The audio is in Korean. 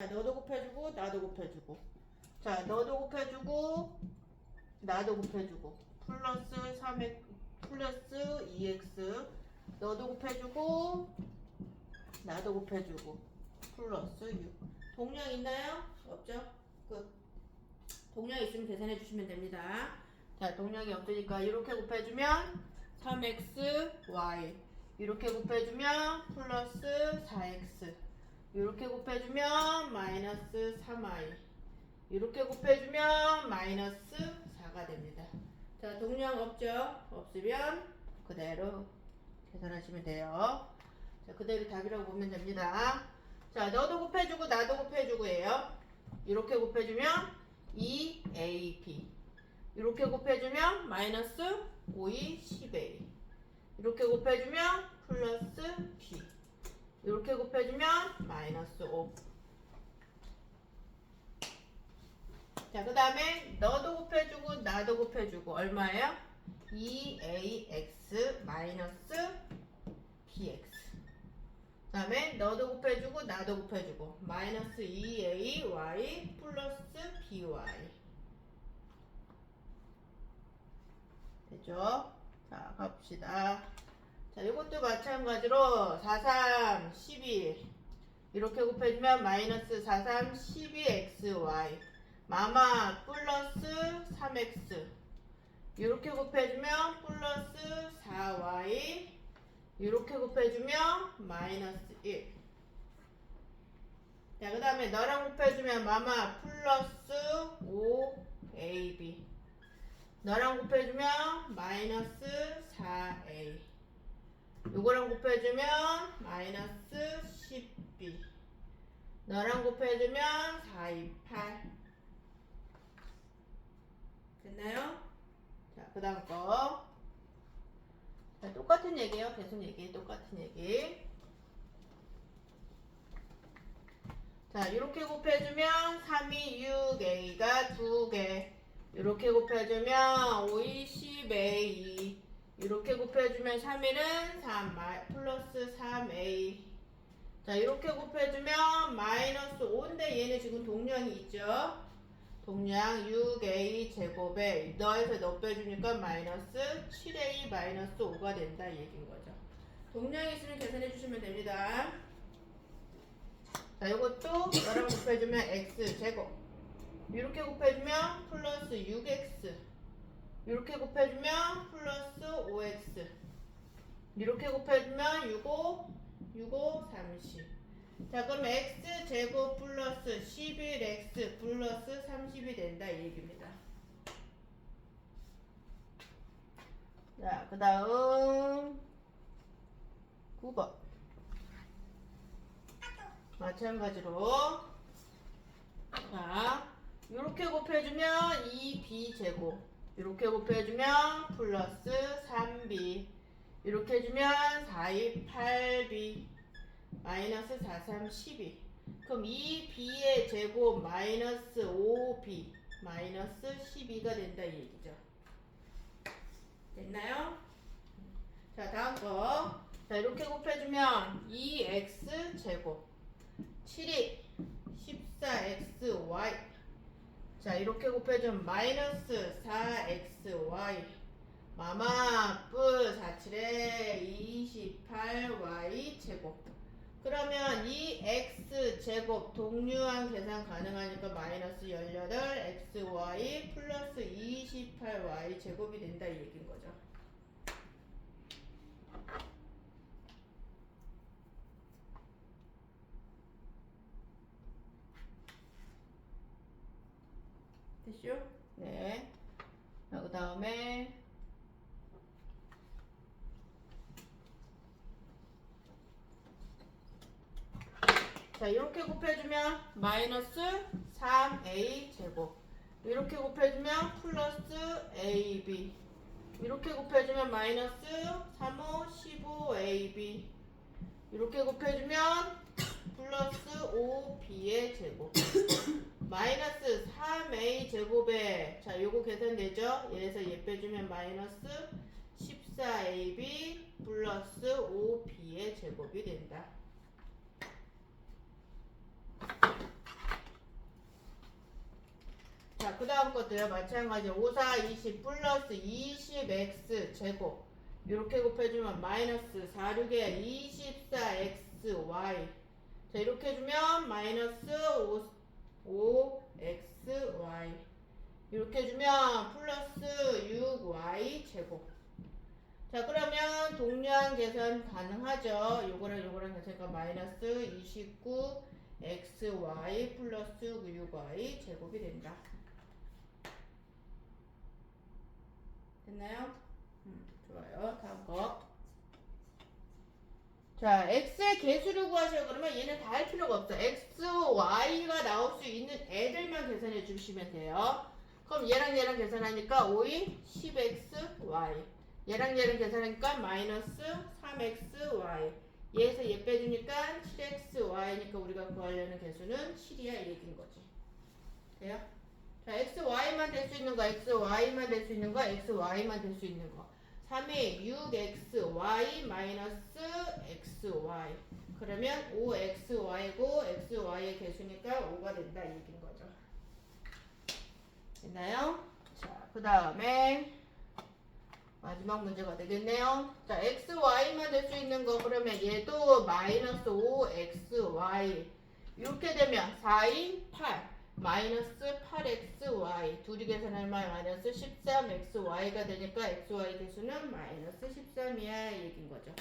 자, 너도 곱해주고 나도 곱해주고. 자 너도 곱해주고 나도 곱해주고. 플러스 3x 플러스 2x 너도 곱해주고 나도 곱해주고. 플러스 6 동량 있나요? 없죠? 끝. 동량 있으면 계산해 주시면 됩니다. 자 동량이 없으니까 이렇게 곱해주면 3x y. 이렇게 곱해주면 플러스 4x 이렇게 곱해주면 마이너스 3i 이렇게 곱해주면 마이너스 4가 됩니다. 자 동량 없죠? 없으면 그대로 계산하시면 돼요. 자 그대로 답이라고 보면 됩니다. 자 너도 곱해주고 나도 곱해주고예요. 이렇게 곱해주면 2ab 이렇게 곱해주면 마이너스 5이 10a 이렇게 곱해주면 플러스 b 이렇게 곱해주면 마이너스 5. 자, 그 다음에 너도 곱해주고 나도 곱해주고 얼마예요? 2ax 마이너스 bx. 그 다음에 너도 곱해주고 나도 곱해주고 마이너스 2ay 플러스 by. 됐죠? 자, 갑시다. 자, 이것도 마찬가지로 4, 3, 12 이렇게 곱해주면 마이너스 4, 3, 12xy 마마 플러스 3x 이렇게 곱해주면 플러스 4y 이렇게 곱해주면 마이너스 1 자, 그 다음에 너랑 곱해주면 마마 플러스 5ab 너랑 곱해주면 마이너스 4a 요거랑 곱해주면 마이너스 10b 너랑 곱해주면 428 됐나요? 자, 그 다음 거. 자, 똑같은 얘기예요. 계속 얘기 똑같은 얘기. 자, 이렇게 곱해주면 3이 6a가 2개. 이렇게 곱해주면 5이 10a 이렇게 곱해주면 3일은 3 마- 플러스 3a 자 이렇게 곱해주면 마이너스 5인데 얘는 지금 동량이 있죠? 동량 6a 제곱에 너에서 너 빼주니까 마이너스 7a 마이너스 5가 된다 이 얘기인 거죠. 동량이 있으면 계산해 주시면 됩니다. 자 이것도 너랑 곱해주면 x 제곱. 이렇게 곱해주면 플러스 6x 이렇게 곱해주면 플러스 5x 이렇게 곱해주면 65 65 30. 자 그럼 x 제곱 플러스 11x 플러스 30이 된다 이 얘기입니다. 자그 다음 9번 마찬가지로 자 이렇게 곱해주면 2b 제곱 이렇게 곱해주면 플러스 3b 이렇게 해주면 4, 2, 8b 마이너스 4, 3, 12 그럼 2b의 제곱 마이너스 5b 마이너스 12가 된다 이 얘기죠. 됐나요? 자 다음 거. 자, 이렇게 곱해주면 2x 제곱. 7이 14xy 자 이렇게 곱해주면 마이너스 4xy 마마 뿌 47에 28y 제곱. 그러면 이 x 제곱 동류한 계산 가능하니까 마이너스 18 xy 플러스 28y 제곱이 된다 이 얘기인 거죠 됐죠? 네. 자, 그 다음에 자 이렇게 곱해주면 마이너스 3a 제곱 이렇게 곱해주면 플러스 ab 이렇게 곱해주면 마이너스 35 15ab 이렇게 곱해주면 플러스 5b의 제곱 마이너스 3a 제곱에 자 요거 계산되죠? 얘에서 얘 빼주면 마이너스 14ab 플러스 5b의 제곱이 된다. 그 다음 것도요. 마찬가지 5, 4, 20 플러스 20x 제곱 이렇게 곱해주면 마이너스 4, 6에 24xy 자 이렇게 해주면 마이너스 5, 5xy 이렇게 해주면 플러스 6y 제곱. 자 그러면 동류한 계산 가능하죠? 요거랑 요거랑 계산가 마이너스 29 xy 플러스 6y 제곱이 된다. 됐나요? 음, 좋아요 자, x의 개수를 구하셔. 그러면 얘는 다 할 필요가 없어. x, y가 나올 수 있는 애들만 계산해 주시면 돼요. 그럼 얘랑 얘랑 계산하니까 5인 10x, y. 얘랑 얘랑 계산하니까 마이너스 3xy. 얘에서 얘 빼주니까 7xy니까 우리가 구하려는 개수는 7이야 이 얘기인 거지. 돼요? 자, xy만 될 수 있는 거, xy만 될 수 있는 거, xy만 될 수 있는 거. 3이 6xy 마이너스 xy 그러면 5xy고 xy의 개수니까 5가 된다 이 얘기인 거죠. 됐나요? 자 그 다음에 마지막 문제가 되겠네요. 자 xy만 될 수 있는 거 그러면 얘도 마이너스 5xy 이렇게 되면 4인 8 마이너스 8xy 둘이 계산하면 마이너스 13xy가 되니까 xy 개수는 마이너스 13이야 이 얘기인 거죠.